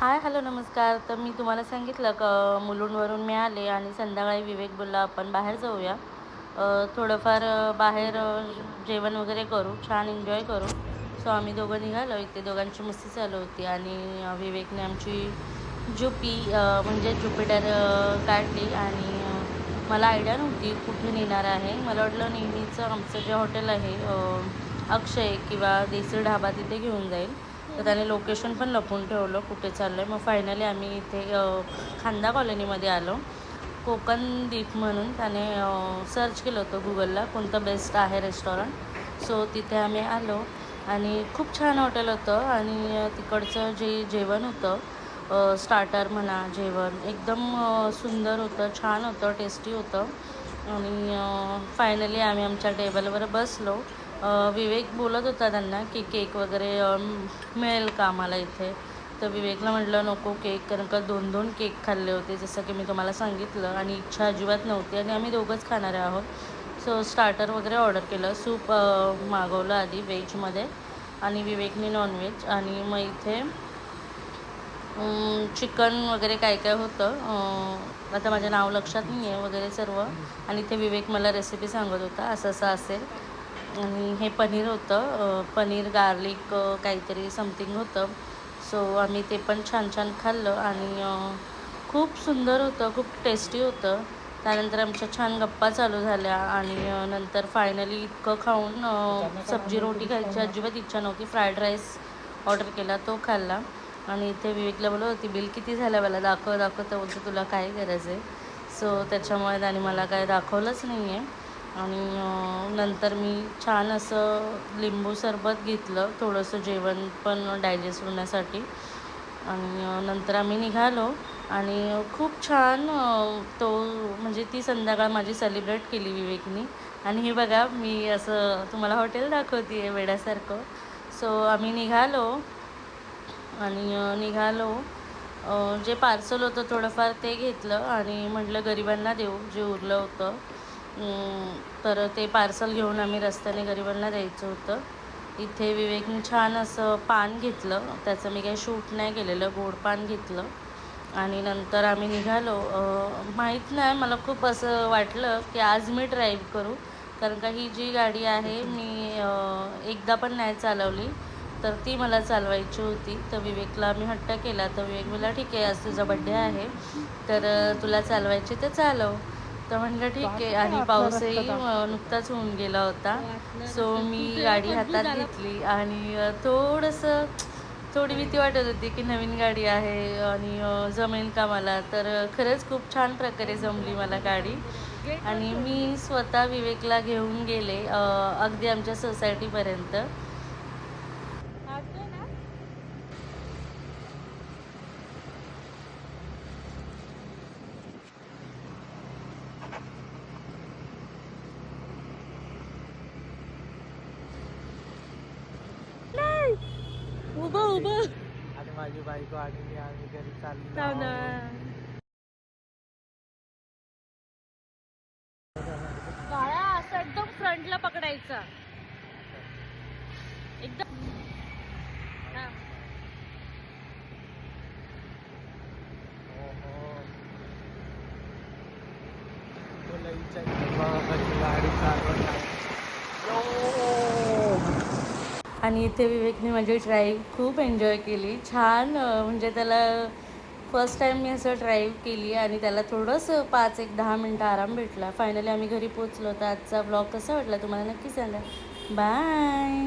Hi hello नमस्कार. तर मी तुम्हाला सांगितलं का मुलुंडवरून मी आले आणि संध्याकाळी विवेक बोलला आपण बाहेर जाऊया. थोडंफार बाहेर जेवण वगैरे करू छान एन्जॉय करू. सो आम्ही दोघं निघालो. इथे दोघांची मस्ती चालू होती आणि विवेकने आमची जुपी म्हणजे ज्युपिटर काढली आणि मला आयडिया नव्हती कुठे नेणार आहे. मला वाटलं नेहमीचं आमचं जे हॉटेल आहे अक्षय किंवा देसी ढाबा तिथे घेऊन जाईल. तर त्याने लोकेशन पण लपून ठेवलं कुठे चाललं आहे मग फायनली आम्ही इथे खांदा कॉलनीमध्ये आलो. कोकण दीप म्हणून त्याने सर्च केलं होतं गुगलला कोणतं बेस्ट आहे रेस्टॉरंट सो तिथे आम्ही आलो आणि खूप छान हॉटेल होतं आणि तिकडचं जे जेवण होतं स्टार्टर म्हणा जेवण एकदम सुंदर होतं छान होतं टेस्टी होतं. आणि फायनली आम्ही आमच्या टेबलवर बसलो. विवेक बोलत होता त्यांना की केक वगैरे मिळेल का आम्हाला इथे? तर विवेकला म्हटलं नको केक कारण का दोन दोन केक खाल्ले होते जसं की मी तुम्हाला सांगितलं आणि इच्छा अजिबात नव्हती आणि आम्ही दोघंच खाणारे आहोत. सो स्टार्टर वगैरे ऑर्डर केलं. सूप मागवलं आधी व्हेजमध्ये आणि विवेकने नॉनव्हेज आणि मग इथे चिकन वगैरे काय काय होतं आता माझं नाव लक्षात नाही आहे वगैरे सर्व. आणि इथे विवेक मला रेसिपी सांगत होता असं असं असेल. आणि हे पनीर होतं पनीर गार्लिक काहीतरी समथिंग होतं. सो आम्ही ते पण छान छान खाल्लं आणि खूप सुंदर होतं खूप टेस्टी होतं. त्यानंतर आमच्या छान गप्पा चालू झाल्या आणि नंतर फायनली इतकं खाऊन सब्जी रोटी खायची अजिबात इच्छा नव्हती. फ्राईड राईस ऑर्डर केला तो खाल्ला. आणि इथे विवेकला बोलत होती बिल किती झालं मला? दाखव दाखव. तर बोलतो तुला काय गरज आहे? सो त्याच्यामुळे त्याने मला काय दाखवलंच नाही आहे आणि नंतर मी छान असं लिंबू सरबत घेतलं थोडंसं जेवण पण डायजेस्ट होण्यासाठी. आणि नंतर आम्ही निघालो आणि खूप छान तो म्हणजे ती संध्याकाळ माझी सेलिब्रेट केली विवेकनी. आणि हे बघा मी असं तुम्हाला हॉटेल दाखवते आहे वेड्यासारखं. सो आम्ही निघालो आणि निघालो. जे पार्सल होतं थोडंफार ते घेतलं आणि म्हटलं गरिबांना देऊ जे उरलं होतं. तर ते पार्सल घेऊन आम्ही रस्त्याने गरिबांना द्यायचं होतं. इथे विवेकने छान असं पान घेतलं. त्याचं मी काही शूट नाही केलेलं गोड पान घेतलं. आणि नंतर आम्ही निघालो. माहीत नाही मला खूप असं वाटलं की आज मी ड्राईव्ह करू. कारण का ही जी गाडी आहे मी एकदा पण नाही चालवली. तर ती मला चालवायची होती. तर विवेकला मी हट्ट केला. तर विवेक मला ठीक आहे आज तुझा बड्डे आहे. तर तुला चालवायची तर चालव. तर म्हटलं ठीक आहे. आणि पाऊसही नुकताच होऊन गेला होता. सो मी गाडी हातात घेतली आणि थोडंसं थोडी भीती वाटत होती की नवीन गाडी आहे आणि जमेल का मला? तर खरंच खूप छान प्रकारे जमली मला गाडी. आणि मी स्वतः विवेकला घेऊन गेले अगदी आमच्या सोसायटीपर्यंत. उभं उभं. आणि माझी बायको आणि मी आम्ही घरी चाललो. काळा असं एकदम फ्रंटला पकडायचा. एकदम. गाडी चालवत. आणि इथे विवेकने माझी ड्राईव्ह खूप एन्जॉय केली. छान म्हणजे त्याला फर्स्ट टाईम मी असं ड्राईव्ह केली आणि त्याला थोडंसं पाच एक दहा मिनटं आराम भेटला. फायनली आम्ही घरी पोचलो तर आजचा ब्लॉग कसा वाटला तुम्हाला नक्की सांगा. बाय